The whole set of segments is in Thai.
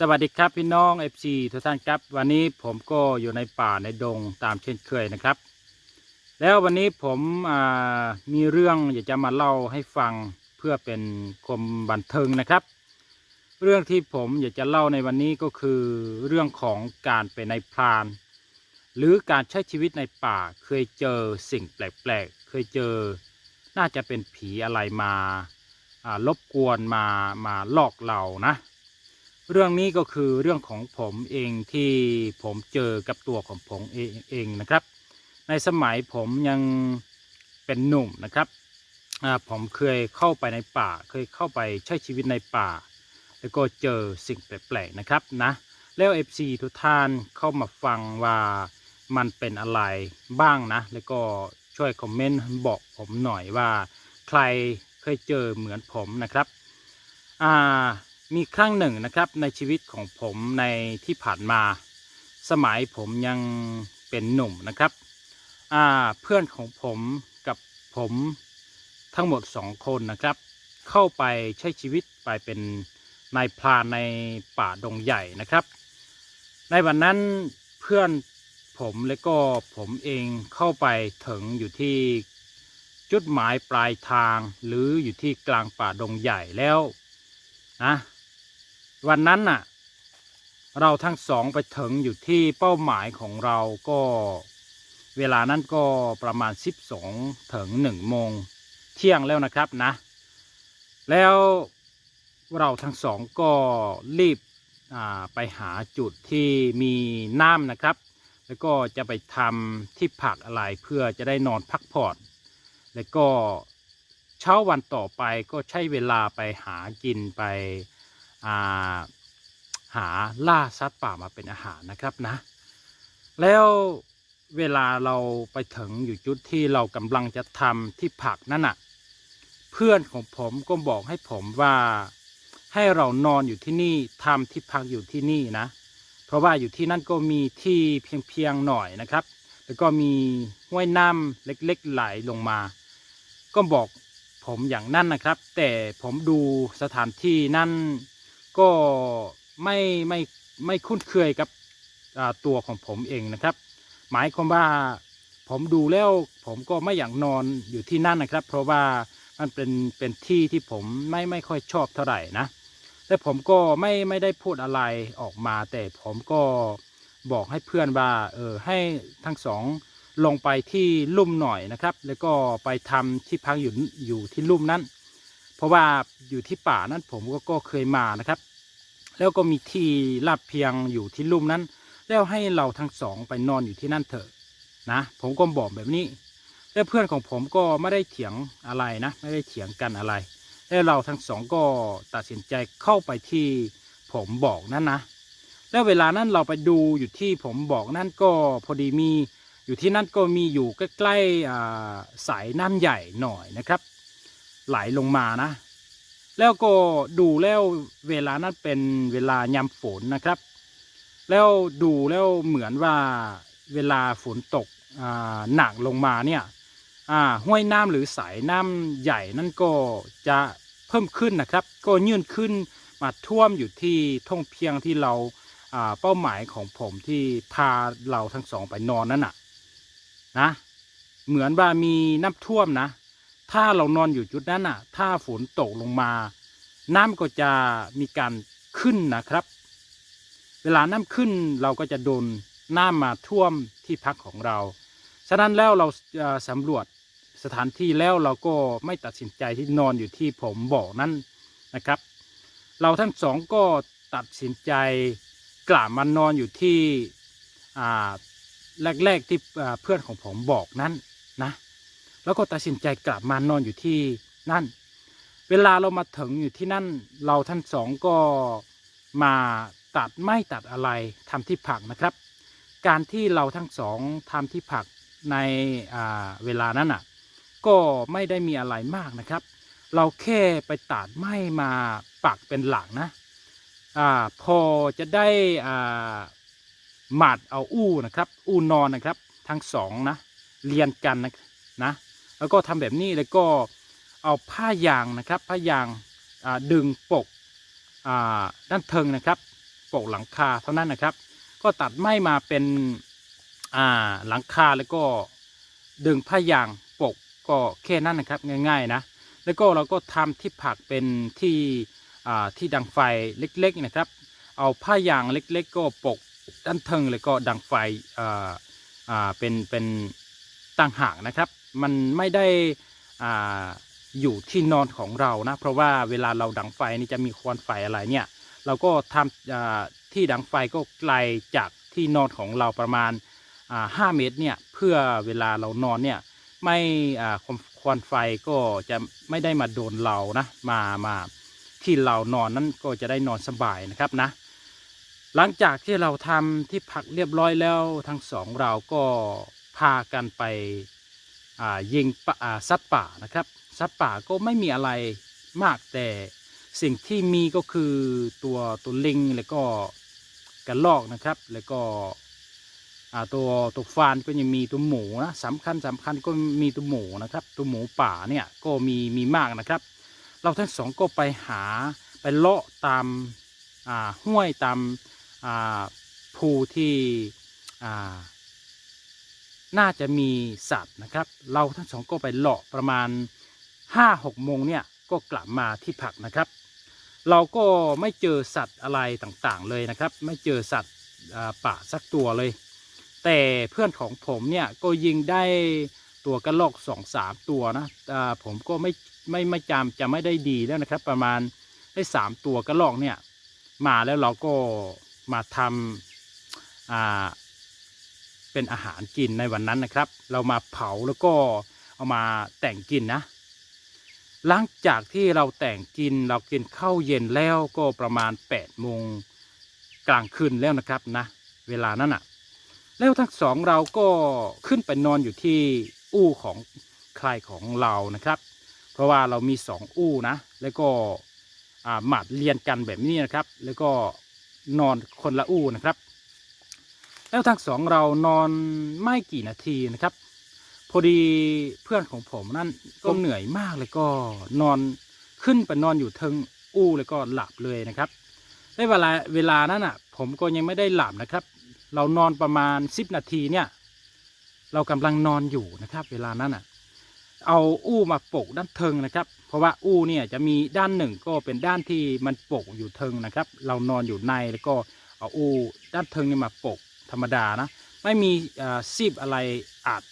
สวัสดีครับพี่น้อง FC ทุกท่านครับ วันนี้ผมก็อยู่ในป่าในดงตามเช่นเคยนะครับ แล้ววันนี้ผมมีเรื่องอยากจะมาเล่าให้ฟังเพื่อเป็นคมบันเทิงนะครับ เรื่องที่ผมอยากจะเล่าในวันนี้ก็คือเรื่องของการเป็นในายพราน หรือการใช้ชีวิตในป่าเคยเจอสิ่งแปลกๆ เคยเจอ น่าจะเป็นผีอะไรมาอ่ารบกวนมามาหลอกเรานะ เรื่องนี้ก็คือเรื่องของผมเองที่ผมเจอกับตัวของผมเองเองนะครับ ในสมัยผมยังเป็นหนุ่มนะครับผมเคยเข้าไปในป่า เคยเข้าไปใช้ชีวิตในป่า แล้วก็เจอสิ่งแปลกๆนะครับนะแล้วเอฟซีทุกท่านเข้ามาฟังว่ามันเป็นอะไรบ้างนะ แล้วก็ช่วยคอมเมนต์บอกผมหน่อยว่า ใครเคยเจอเหมือนผมนะครับอ่า มีครั้งหนึ่งนะครับในชีวิตของผมในที่ผ่านมา สมัยผมยังเป็นหนุ่มนะครับเพื่อนของผมกับผมทั้งหมดสองคนนะครับ เข้าไปใช้ชีวิตไปเป็นนายพรานในป่าดงใหญ่นะครับ ในวันนั้นเพื่อนผมและก็ผมเองเข้าไปถึงอยู่ที่จุดหมายปลายทางหรืออยู่ที่กลางป่าดงใหญ่แล้วนะ วันนั้นน่ะ เราทั้งสองไปถึงอยู่ที่เป้าหมายของเราก็ เวลานั้นก็ประมาณ 12ถึง1โมงเที่ยงแล้วนะครับนะ แล้วเราทั้งสองก็รีบไปหาจุดที่มีน้ำนะครับ แล้วก็จะไปทำที่พักอะไรเพื่อจะได้นอนพักผ่อน แล้วก็เช้าวันต่อไปก็ใช้เวลาไปหากินไป หาล่าสัตว์ป่ามาเป็นอาหารนะครับนะ แล้วเวลาเราไปถึงอยู่จุดที่เรากำลังจะทำที่ผักนั่นน่ะ เพื่อนของผมก็บอกให้ผมว่าให้เรานอนอยู่ที่นี่ทำที่พักอยู่ที่นี่นะ เพราะว่าอยู่ที่นั่นก็มีที่เพียงๆหน่อยนะครับ แล้วก็มีห้วยน้ำเล็กๆไหลลงมา ก็บอกผมอย่างนั้นนะครับ แต่ผมดูสถานที่นั่น ก็ไม่ไม่ไม่คุ้นเคยกับตัวของผมเองนะครับ หมายความว่าผมดูแล้วผมก็ไม่อยากนอนอยู่ที่นั่นนะครับ เพราะว่ามันเป็นเป็นที่ที่ผมไม่ไม่ค่อยชอบเท่าไหร่นะแต่ผมก็ไม่ไม่ได้พูดอะไรออกมา แต่ผมก็บอกให้เพื่อนว่าเออให้ทั้งสองลงไปที่ลุ่มหน่อยนะครับ แล้วก็ไปทำที่พักอยู่อยู่ที่ลุ่มนั้น เพราะว่าอยู่ที่ป่านั้นผมก็ก็เคยมานะครับ แล้วก็มีที่ลาดเพียงอยู่ที่ลุ่มนั้น แล้วให้เราทั้งสองไปนอนอยู่ที่นั่นเถอะนะผมก็บอกแบบนี้ แล้วเพื่อนของผมก็ไม่ได้เถียงอะไรนะ ไม่ได้เถียงกันอะไร แล้วเราทั้งสองก็ตัดสินใจเข้าไปที่ผมบอกนั่นนะ แล้วเวลานั้นเราไปดูอยู่ที่ผมบอกนั่นก็พอดีมีอยู่ที่นั่นก็มีอยู่ใกล้ๆสายน้ำใหญ่หน่อยนะครับ ไหลลงมานะ แล้วก็ดูแล้วเวลานั้นเป็นเวลายามฝนนะครับ แล้วดูแล้วเหมือนว่าเวลาฝนตกอ่าหนักลงมาเนี่ยอ่าห้วยน้ำหรือสายน้ำใหญ่นั่นก็จะเพิ่มขึ้นนะครับ ก็ยื่นขึ้นมาท่วมอยู่ที่ท่องเพียงที่เราอ่าเป้าหมายของผมที่พาเราทั้งสองไปนอนนั่นน่ะนะ เหมือนว่ามีน้ำท่วมนะ ถ้าเรานอนอยู่จุดนั้นน่ะ ถ้าฝนตกลงมา น้ำก็จะมีการขึ้นนะครับ เวลาน้ำขึ้นเราก็จะโดนน้ำมาท่วมที่พักของเรา ฉะนั้นแล้วเราสำรวจสถานที่แล้วเราก็ไม่ตัดสินใจที่นอนอยู่ที่ผมบอกนั้นนะครับ เราทั้งสองก็ตัดสินใจกลับมานอนอยู่ที่แรกๆที่เพื่อนของผมบอกนั้นนะ แล้วก็ตัดสินใจกลับมานอนอยู่ที่นั่น เวลาเรามาถึงอยู่ที่นั่น เราทั้งสองก็มาตัดไม้ตัดอะไรทำที่ผักนะครับ การที่เราทั้งสองทำที่ผักในเวลานั้นอะก็ไม่ได้มีอะไรมากนะครับ เราแค่ไปตัดไม้มาปักเป็นหลังนะอ่าพอจะได้อ่าหมัดเอาอู้นะครับ อู้นอนนะครับ ทั้งสองนะเรียนกันนะนะ แล้วก็ทำแบบนี้แล้วก็เอาผ้ายางนะครับ ผ้ายางดึงปกด้านเทิงนะครับปะหลังคาเท่านั้นนะครับ ก็ตัดไม้มาเป็นหลังคาแล้วก็ดึงผ้ายางปะก็แค่นั้นนะครับง่ายๆนะแล้วก็เราก็ทำที่ผักเป็นที่ที่ดังไฟเล็กๆนะครับ เอาผ้ายางเล็กๆ ก็ปกด้านเทิงแล้วก็ดังไฟเป็นเป็น ต่างหากนะครับ มันไม่ได้อ่าอยู่ที่นอนของเรานะ เพราะว่าเวลาเราดังไฟนี่จะมีควันไฟอะไรเนี่ย เราก็ทำที่ดังไฟก็ไกลจากที่นอนของเราประมาณห้าเมตรเนี่ยเพื่อเวลาเรานอนเนี่ยไม่ควันไฟก็จะไม่ได้มาโดนเรานะมามาที่เรานอนนั้นก็จะได้นอนสบายนะครับนะ หลังจากที่เราทำที่พักเรียบร้อยแล้วทั้งสองเราก็ พากันไปยิงป่าสัตว์ป่านะครับสัตว์ป่าก็ไม่มีอะไรมากแต่สิ่งที่มีก็คือตัวตัวลิงแล้วก็กระลอกนะครับ แล้วก็ตัวตัวฟานก็ยังมีตัวหมูนะสำคัญสำคัญก็มีตัวหมูนะครับ ตัวหมูป่าเนี่ยก็มีมีมากนะครับ เราทั้งสองก็ไปหาไปเลาะตามห้วยตามภูที่ น่าจะมีสัตว์นะครับ เราทั้งสองก็ไปเลาะประมาณห้าหกโมงเนี่ยก็กลับมาที่ผักนะครับ เราก็ไม่เจอสัตว์อะไรต่างๆเลยนะครับ ไม่เจอสัตว์ป่าสักตัวเลย แต่เพื่อนของผมเนี่ยก็ยิงได้ตัวกระรอกสองสามตัวนะผมก็ไม่ไม่ไม่จำจะไม่ได้ดีแล้วนะครับ ประมาณได้สามตัวกระรอกเนี่ยมาแล้วเราก็มาทำอ่า เป็นอาหารกินในวันนั้นนะครับ เรามาเผาแล้วก็เอามาแต่งกินนะ หลังจากที่เราแต่งกินเรากินข้าวเย็นแล้วก็ประมาณ8ปดโมงกลางคืนแล้วนะครับนะ เวลานั้นอะ แล้วทั้งสองเราก็ขึ้นไปนอนอยู่ที่อู้ของใครของเรานะครับ เพราะว่าเรามีสองอู้นะ แล้วก็อาหมัดเรียนกันแบบนี้นะครับ แล้วก็นอนคนละอู้นะครับ แล้วทั้งสองเรานอนไม่กี่นาทีนะครับ พอดีเพื่อนของผมนั่นก็เหนื่อยมากเลยก็นอนขึ้นไปนอนอยู่เทิงอู้แล้วก็หลับเลยนะครับในเวลาเวลานั้นอะ ผมก็ยังไม่ได้หลับนะครับ เรานอนประมาณสิบนาทีเนี่ยเรากำลังนอนอยู่นะครับ เวลานั้นอะ เอาอู้มาโปกด้านเทิงนะครับ เพราะว่าอู้เนี่ยจะมีด้านหนึ่งก็เป็นด้านที่มันโปกอยู่เทิงนะครับ เรานอนอยู่ในแล้วก็เอาอู้ด้านเทิงนี่มาโปก ธรรมดานะไม่มีซีบอะไรอาจ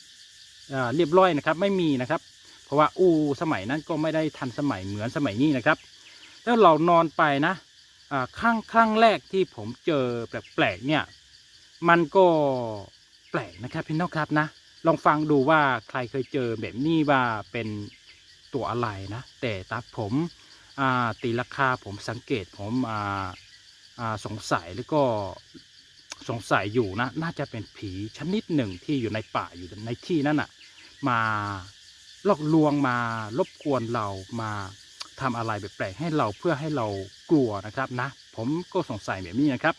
อ่าเรียบร้อยนะครับ ไม่มีนะครับ เพราะว่าอูสมัยนั้นก็ไม่ได้ทันสมัยเหมือนสมัยนี้นะครับ แล้วเรานอนไปนะอ่าครั้งครั้งแรกที่ผมเจอแปลกๆเนี่ยมันก็แปลกนะครับพี่น้องครับนะลองฟังดูว่าใครเคยเจอแบบนี้ว่าเป็นตัวอะไรนะ แต่ตาผมตีราคาผมสังเกตผมสงสัยแล้วก็ สงสัยอยู่นะ น่าจะเป็นผีชนิดหนึ่งที่อยู่ในป่าอยู่ในที่นั้นอะ มาหลอกลวงมารบกวนเรามาทำอะไรแปลกๆให้เราเพื่อให้เรากลัวนะครับนะ ผมก็สงสัยแบบนี้นะครับ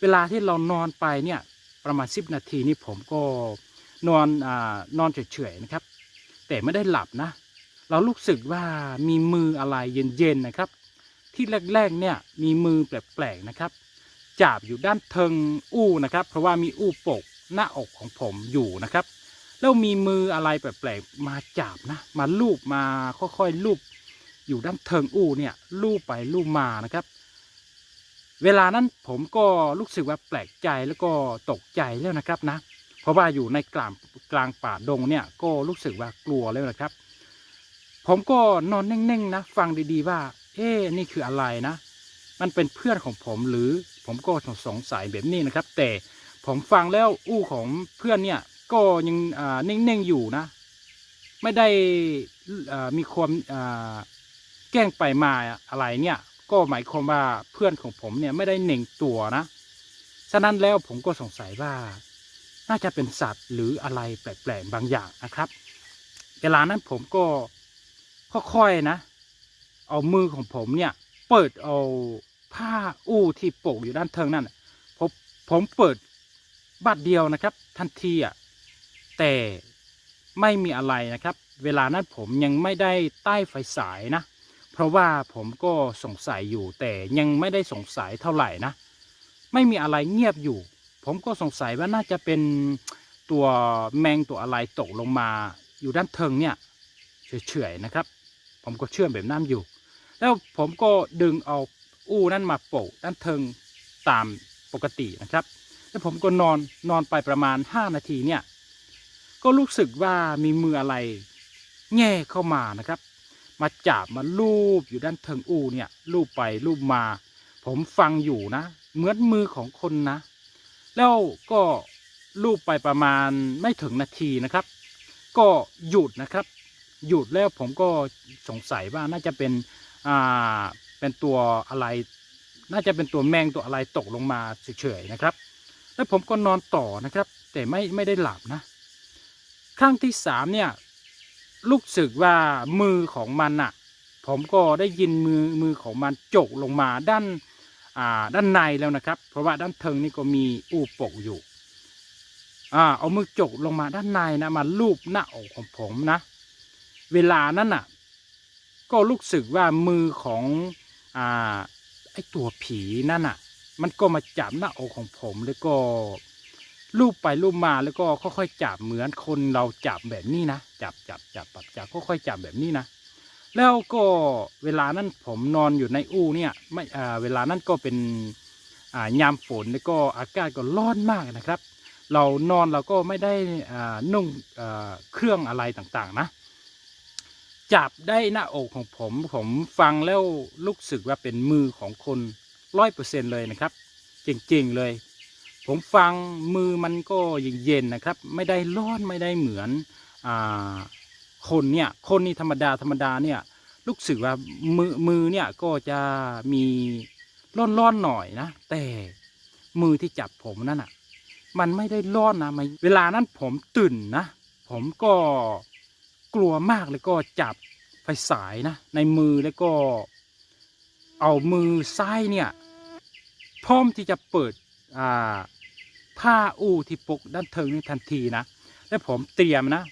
เวลาที่เรานอนไปเนี่ยประมาณ 10 นาทีนี่ผมก็นอนอานอนเฉยๆนะครับ แต่ไม่ได้หลับนะ เรารู้สึกว่ามีมืออะไรเย็นๆนะครับ ที่แรกๆเนี่ยมีมือแปลกๆนะครับ จับอยู่ด้านเทิงอู้นะครับ เพราะว่ามีอู้ปกหน้าอกของผมอยู่นะครับ แล้วมีมืออะไรแปลกๆมาจับนะ มาลูบมาค่อยๆลูบอยู่ด้านเทิงอู้เนี่ยลูบไปลูบมานะครับ เวลานั้นผมก็รู้สึกว่าแปลกใจแล้วก็ตกใจแล้วนะครับนะ เพราะว่าอยู่ในกลางกลางป่าดงเนี่ยก็รู้สึกว่ากลัวแล้วนะครับ ผมก็นอนนิ่งๆนะ ฟังดีๆว่า เอ๊นี่คืออะไรนะ มันเป็นเพื่อนของผมหรือ ผมก็สงสัยแบบนี้นะครับ แต่ผมฟังแล้วอู้ของเพื่อนเนี่ยก็ยังนิ่งๆอยู่นะ ไม่ได้มีความาแกล้งไปมาอะไรเนี่ย ก็หมายความว่าเพื่อนของผมเนี่ยไม่ได้เหน่งตัวนะฉะนั้นแล้วผมก็สงสัยว่า น่าจะเป็นสัตว์หรืออะไรแปลกๆบางอย่างนะครับ เวลานั้นผมก็ค่อยๆนะ เอามือของผมเนี่ย เปิดเอา ผ้าอู้ที่โปกอยู่ด้านเทิงนั่นผมผมเปิดบัดเดียวนะครับ ทันทีอะแต่ไม่มีอะไรนะครับ เวลานั้นผมยังไม่ได้ใต้ไฟสายนะ เพราะว่าผมก็สงสัยอยู่ แต่ยังไม่ได้สงสัยเท่าไหร่นะ ไม่มีอะไรเงียบอยู่ ผมก็สงสัยว่าน่าจะเป็นตัวแมงตัวอะไรตกลงมา อยู่ด้านเทิงเนี่ยเฉยๆนะครับ ผมก็เชื่อแบบนั้นอยู่ แล้วผมก็ดึงเอา อู้นั่นมาโปะด้านเทิงตามปกตินะครับ แล้วผมก็นอนนอนไปประมาณ 5 นาทีเนี่ย ก็รู้สึกว่ามีมืออะไรแง่เข้ามานะครับ มาจับมาลูบอยู่ด้านเทิงอูเนี่ยลูบไปลูบมา ผมฟังอยู่นะ เหมือนมือของคนนะ แล้วก็ลูบไปประมาณไม่ถึงนาทีนะครับ ก็หยุดนะครับ หยุดแล้วผมก็สงสัยว่าน่าจะเป็นอ่า เป็นตัวอะไร น่าจะเป็นตัวแมงตัวอะไรตกลงมาเฉยๆนะครับ แล้วผมก็นอนต่อนะครับ แต่ไม่ไม่ได้หลับนะ ครั้งที่สามเนี่ยลูกสึกว่ามือของมันอะผมก็ได้ยินมือมือของมันจกลงมาด้านอ่าด้านในแล้วนะครับ เพราะว่าด้านเทิงนี่ก็มีอูปกอยู่อ่าเอามือจกลงมาด้านในนะมาลูบหน้าอกของผมนะ เวลานั้นอะ ก็รู้สึกว่ามือของ อ่าไอตัวผีนั่นอะ มันก็มาจับหน้าอกของผมแล้วก็ลูบไปลูบมาแล้วก็ค่อยๆจับเหมือนคนเราจับแบบนี้นะจับจับจับจับจับค่อยๆจับแบบนี้นะแล้วก็เวลานั้นผมนอนอยู่ในอู่เนี่ยไม่อ่าเวลานั้นก็เป็นอ่ายามฝนแล้วก็อากาศก็ร้อนมากนะครับ เรานอนเราก็ไม่ได้อ่านุ่งอ่าเครื่องอะไรต่างๆนะ จับได้หน้าอกของผม ผมฟังแล้วรู้สึกว่าเป็นมือของคนร้อยเปอร์เซ็นเลยนะครับ จริงๆเลย ผมฟังมือมันก็เย็นๆนะครับ ไม่ได้ร้อนไม่ได้เหมือนอ่าคนเนี่ยคนนี่ธรรมดาธรรมดาเนี่ยรู้สึกว่ามือมือเนี่ยก็จะมีร้อนๆหน่อยนะ แต่มือที่จับผมนั่นอะ มันไม่ได้ร้อนนะมันเวลานั้นผมตื่นนะ ผมก็ กลัวมากเลยก็จับไฟสายนะ ในมือแล้วก็ เอามือซ้ายเนี่ย พร้อมที่จะเปิดอ่าผ้าอู้ที่ปกด้านเทิงนี่ทันทีนะแล้วผมเตรียมนะ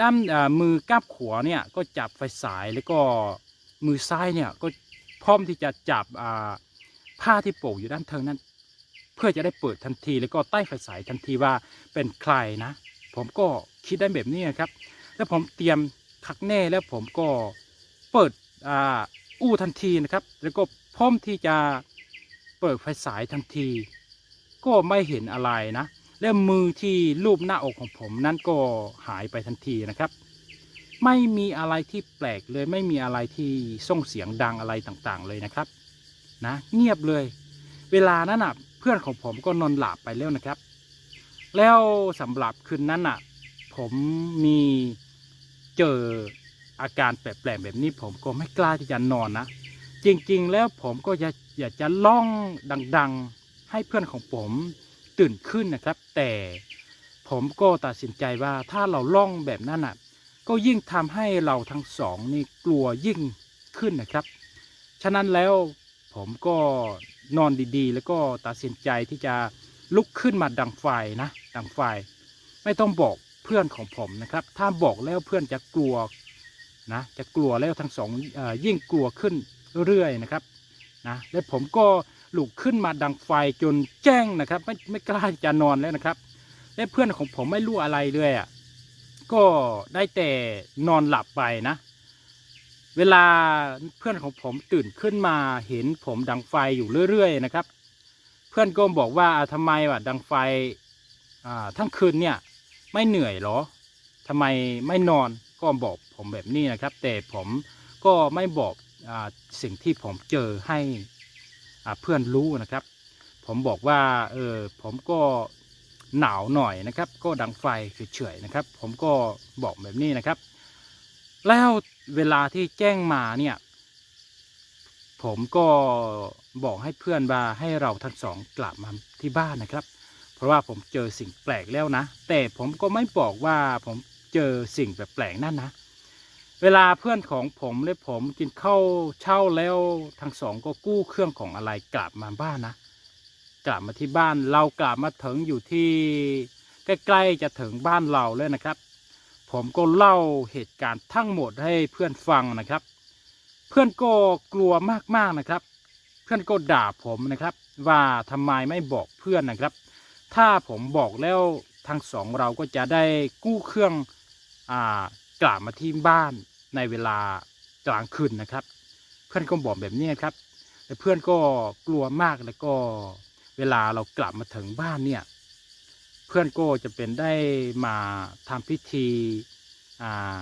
ด้านมือก้าบขวาเนี่ยก็จับไฟสายแล้วก็มือซ้ายเนี่ยก็พร้อมที่จะจับอ่าผ้าที่โปกอยู่ด้านเทิงนั้น เพื่อจะได้เปิดทันทีแล้วก็ใต้ไฟสายทันทีว่าเป็นใครนะ ผมก็คิดได้แบบนี้นะครับ แล้วผมเตรียมคักแน่แล้วผมก็เปิดอ่าอู้ทันทีนะครับ แล้วก็พร้อมที่จะเปิดไฟสายทันที ก็ไม่เห็นอะไรนะ แล้วมือที่ลูบหน้าอกของผมนั้นก็หายไปทันทีนะครับ ไม่มีอะไรที่แปลกเลย ไม่มีอะไรที่ส่งเสียงดังอะไรต่างๆ เลยนะครับ นะ เงียบเลย เวลานั้นอะเพื่อนของผมก็นอนหลับไปแล้วนะครับ แล้วสำหรับคืนนั้นอะ ผมมี เจออาการแปลกๆแบบนี้ผมก็ไม่กล้าที่จะนอนนะ จริงๆ แล้วผมก็อยากอยากจะล่องดังๆ ให้เพื่อนของผมตื่นขึ้นนะครับ แต่ผมก็ตัดสินใจว่าถ้าเราล่องแบบนั้นอะ ก็ยิ่งทำให้เราทั้งสองนี่กลัวยิ่งขึ้นนะครับ ฉะนั้นแล้วผมก็นอนดีๆ แล้วก็ตัดสินใจที่จะลุกขึ้นมาดังไฟนะ ดังไฟ ไม่ต้องบอก พื่อนของผมนะครับ ถ้าบอกแล้วเพื่อนจะกลัวนะจะกลัวแล้วทั้งสองอยิ่งกลัวขึ้นเรื่อยๆนะครับนะและผมก็ลุกขึ้นมาดังไฟจนแจ้งนะครับ ไม่ไม่กล้าจะนอนแล้วนะครับ และเพื่อนของผมไม่รู้อะไรเลยอะก็ได้แต่นอนหลับไปนะ เวลาเพื่อนของผมตื่นขึ้นมาเห็นผมดังไฟอยู่เรื่อยๆนะครับ เพื่อนก็บอกว่าอ่าทำไมวะดังไฟทั้งคืนเนี่ย ไม่เหนื่อยเหรอทำไมไม่นอนก็บอกผมแบบนี้นะครับ แต่ผมก็ไม่บอกอสิ่งที่ผมเจอให้อ่าเพื่อนรู้นะครับ ผมบอกว่าเออผมก็หนาวหน่อยนะครับ ก็ดังไฟเฉยๆนะครับ ผมก็บอกแบบนี้นะครับ แล้วเวลาที่แจ้งมาเนี่ย ผมก็บอกให้เพื่อนว่าให้เราทั้งสองกลับมาที่บ้านนะครับ เพราะว่าผมเจอสิ่งแปลกแล้วนะ แต่ผมก็ไม่บอกว่าผมเจอสิ่งแปลกๆนั่นนะ เวลาเพื่อนของผมและผมกินข้าวเช่าแล้วทั้งสองก็กู้เครื่องของอะไรกลับมาบ้านนะ กลับมาที่บ้านเรากลับมาถึงอยู่ที่ใกล้ๆจะถึงบ้านเราแล้วนะครับ ผมก็เล่าเหตุการณ์ทั้งหมดให้เพื่อนฟังนะครับ เพื่อนก็กลัวมากๆนะครับ เพื่อนก็ด่าผมนะครับ ว่าทำไมไม่บอกเพื่อนนะครับ ถ้าผมบอกแล้วทั้งสองเราก็จะได้กู้เครื่องอ่ากลับมาที่บ้านในเวลากลางคืนนะครับ เพื่อนก็บอกแบบนี้ครับแต่เพื่อนก็กลัวมากแล้วก็เวลาเรากลับมาถึงบ้านเนี่ยเพื่อนก็จะเป็นได้มาทำพิธีอ่า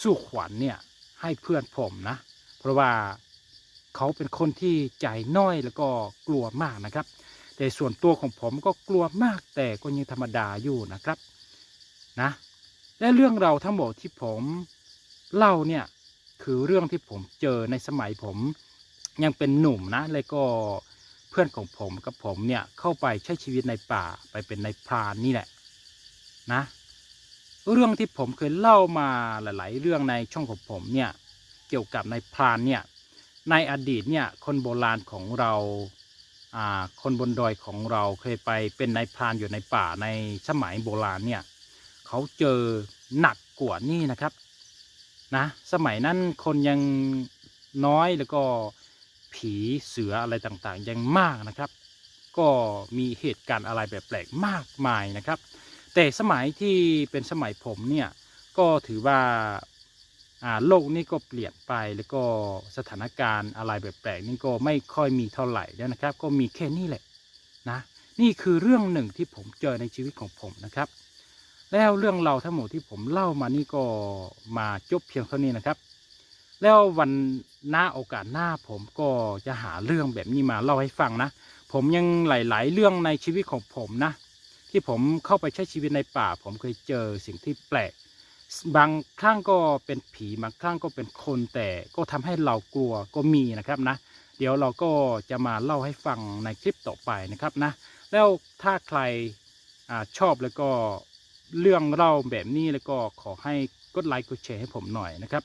สู้ขวัญเนี่ยให้เพื่อนผมนะ เพราะว่าเขาเป็นคนที่ใจน้อยแล้วก็กลัวมากนะครับ แต่ส่วนตัวของผมก็กลัวมากแต่ก็ยังธรรมดาอยู่นะครับนะและเรื่องเราวทั้งหมดที่ผมเล่าเนี่ยคือเรื่องที่ผมเจอในสมัยผมยังเป็นหนุ่มนะแล้วก็เพื่อนของผมกับผมเนี่ยเข้าไปใช้ชีวิตในป่าไปเป็นในพรานนี่แหละนะเรื่องที่ผมเคยเล่ามาหลาย ๆ เรื่องในช่องของผมเนี่ยเกี่ยวกับในพรานเนี่ยในอดีตเนี่ยคนโบราณของเรา คนบนดอยของเราเคยไปเป็นนายพรานอยู่ในป่าในสมัยโบราณเนี่ยเขาเจอหนักกว่านี่นะครับนะสมัยนั้นคนยังน้อยแล้วก็ผีเสืออะไรต่างๆ ยังมากนะครับ ก็มีเหตุการณ์อะไรแปลกๆมากมายนะครับ แต่สมัยที่เป็นสมัยผมเนี่ยก็ถือว่าอ่า โลกนี่ก็เปลี่ยนไปแล้วก็สถานการณ์อะไรแปลกๆนี่ก็ไม่ค่อยมีเท่าไหร่แล้วนะครับ ก็มีแค่นี้แหละนะนี่คือเรื่องหนึ่งที่ผมเจอในชีวิตของผมนะครับ แล้วเรื่องเราทั้งหมดที่ผมเล่ามานี่ก็มาจบเพียงเท่านี้นะครับ แล้ววันหน้าโอกาสหน้าผมก็จะหาเรื่องแบบนี้มาเล่าให้ฟังนะ ผมยังหลาย ๆ เรื่องในชีวิตของผมนะ ที่ผมเข้าไปใช้ชีวิตในป่า ผมเคยเจอสิ่งที่แปลก บางครั้งก็เป็นผีบางครั้งก็เป็นคนแต่ก็ทำให้เรากลัวก็มีนะครับนะ เดี๋ยวเราก็จะมาเล่าให้ฟังในคลิปต่อไปนะครับนะ แล้วถ้าใครอชอบแล้วก็เรื่องเล่าแบบนี้แล้วก็ขอให้กดไลค์กดแชร์ให้ผมหน่อยนะครับ